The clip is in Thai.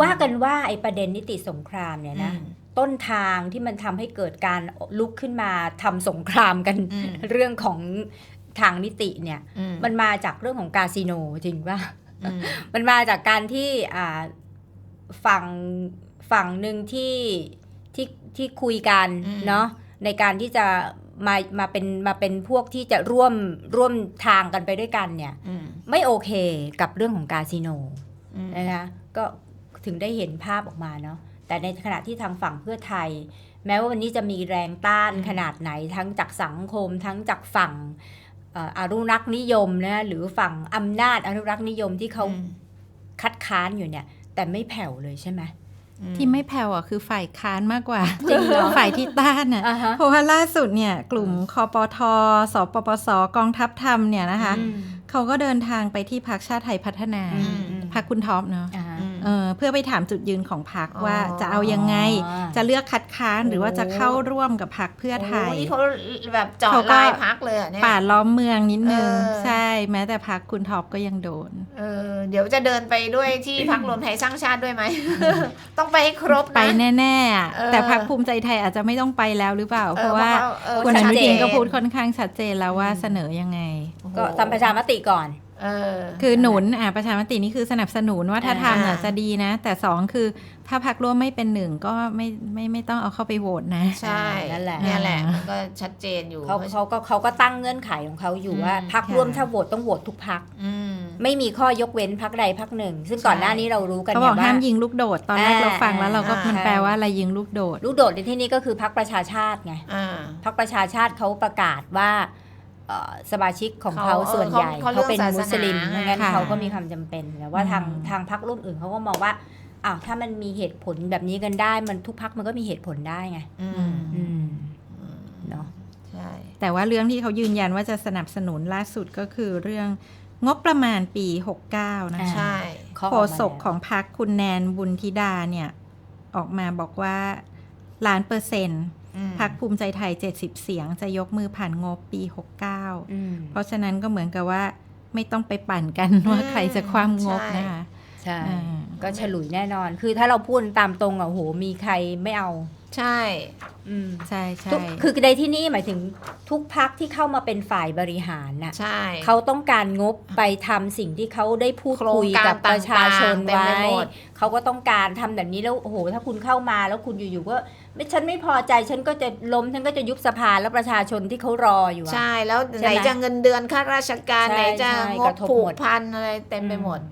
ว่ากันว่าไอ้ประเด็นนิติสงครามเนี่ยนะอืมต้นทางที่มันทำให้เกิดการลุกขึ้นมาทำสงครามกันอืมเรื่องของทางนิติเนี่ยอืมันมาจากเรื่องของคาสิโนจริงป่ะอืมมันมาจากการที่อ่าฝั่งฝั่งหนึ่งที่ที่ที่คุยกันอืมเนาะในการที่จะมามาเป็นมาเป็นพวกที่จะร่วมร่วมทางกันไปด้วยกันเนี่ยอืมไม่โอเคกับเรื่องของคาสิโนอืมนะคะก็ ถึงได้เห็นภาพออกมาเนาะแต่ในขณะที่ทางฝั่งเพื่อไทย แม้ว่าวันนี้จะมีแรงต้านขนาดไหนทั้งจากสังคม ทั้งจากฝั่งเอ่ออนุรักษ์นิยมนะหรือฝั่งอำนาจอนุรักษ์นิยมที่เขาอืมคัดค้านอยู่เนี่ย แต่ไม่แผ่วเลยใช่ไหมที่ไม่แผ่วอะคือฝ่ายค้านมากกว่าจริงเหรอฝ่ายที่ต้านอะอ่าฮะเพราะว่าล่าสุดเนี่ยกลุ่มคอปทสปปสกองทัพธรรมเนี่ยนะคะอืมเขาก็เดินทางไปที่พักชาติไทยพัฒนาอืมพักคุณท็อปเนาะอ่าฮะอืม เออเพื่อไปถามจุดยืนของพักอ๋อว่าจะเอายังไงอ๋อจะเลือกคัดค้านหรือว่าจะเข้าร่วมกับพักเพื่อไทยโอ้นี่เขาแบบเจาะเขาก็ลายพักเลยอะเนี่ยป่าล้อมเมืองนิดนึงเออใช่แม้แต่พักคุณท็อปก็ยังโดนเออเดี๋ยวจะเดินไปด้วยที่พักรวมไทยสร้างชาติด้วยไหมต้องไปให้ครบนะไปแน่ๆอะเออแต่พักภูมิใจไทยอาจจะไม่ต้องไปแล้วหรือเปล่าออเพราะว่าเออคุณอชันุเจทินก็พูดค่อนข้างชัดเจนแล้วว่าอืมเสนอยังไง ก็ทำประชามติก่อนเออ คือหนุนอะประชามตินี่คือสนับสนุนว่าถ้าอ่าทำเนี่ยจะดีนะ แต่สองคือถ้าพักร่วมไม่เป็นหนึ่งก็ไม่ไม่ไม่ต้องเอาเข้าไปโหวตนะ ใช่นั่นแหละเนี่ยแหละอ่ามัมันก็ชัดเจนอยู่เขาเขาก็เขาก็ตั้งเงื่อนไขของเขาอยู่ว่าอืมพักร่วมค่ะถ้าโหวตต้องโหวตทุกพักอืมไม่มีข้อยกเว้นพักใดพักหนึ่ง ซึ่งใช่ก่อนหน้านี้เรารู้กันเขาเนี่บอกยว่าห้ามยิงลูกโดดตอนแรกอ่าเราฟังแล้วเราก็อ่ามัมันแปลว่าอะไรยิงลูกโดด ลูกโดดในที่นี้ก็คือพักประชาชาติไงอ่าพักประชาชาติเขาประกาศว่าเอ่อ สมาชิกของเขาเขาส่วนใหญ่เขาเขาเขาเป็นเรื่องมุสลิมศาสนาไม่งั้นค่ะเขาก็มีความจำเป็นแต่ว่าทางอืมทางพักรุ่นอื่นเขาก็มองว่าอ้าวถ้ามันมีเหตุผลแบบนี้กันได้มันทุกพักมันก็มีเหตุผลได้ไงอือืมมอืมอืมเนาะใช่แต่ว่าเรื่องที่เขายืนยันว่าจะสนับสนุนล่าสุดก็คือเรื่องงบประมาณปี 69 นะคะใช่เขาโฆออกมาษกของพรรคคุณแนนบุญธิดาเนี่ย ออกมาบอกว่าล้านเปอร์เซ็นต์อืม พรรคภูมิใจไทย 70 เสียงจะยกมือผ่านงบปี 69อืมเพราะฉะนั้นก็เหมือนกับว่าไม่ต้องไปปั่นกันว่าใครจะคว่ำงบนะคะ ใช่อ่าก็ฉลุยแน่นอน คือถ้าเราพูดตามตรงอะโหมีใครไม่เอา ใช่ อืมใช่ใช่ทุกคือในที่นี่หมายถึงทุกพักที่เข้ามาเป็นฝ่ายบริหารน่ะใช่เขาต้องการงบไปทำสิ่งที่เขาได้พูดโครงคุยกับการประชาชนต่างๆเต็มไว้ไปหมดเขาก็ต้องการทำแบบนี้แล้วโอ้โหถ้าคุณเข้ามาแล้วคุณอยู่ๆก็ไม่ฉันไม่พอใจฉันก็จะล้มฉันก็จะยุบสภาแล้วประชาชนที่เขารออยู่อะ ใช่แล้วใช่ไหนไหมจะเงินเดือนข้าราชการใช่ไหนจะใช่งกบระทบผูหมกด พันอะไรเต็มไปหมด อืม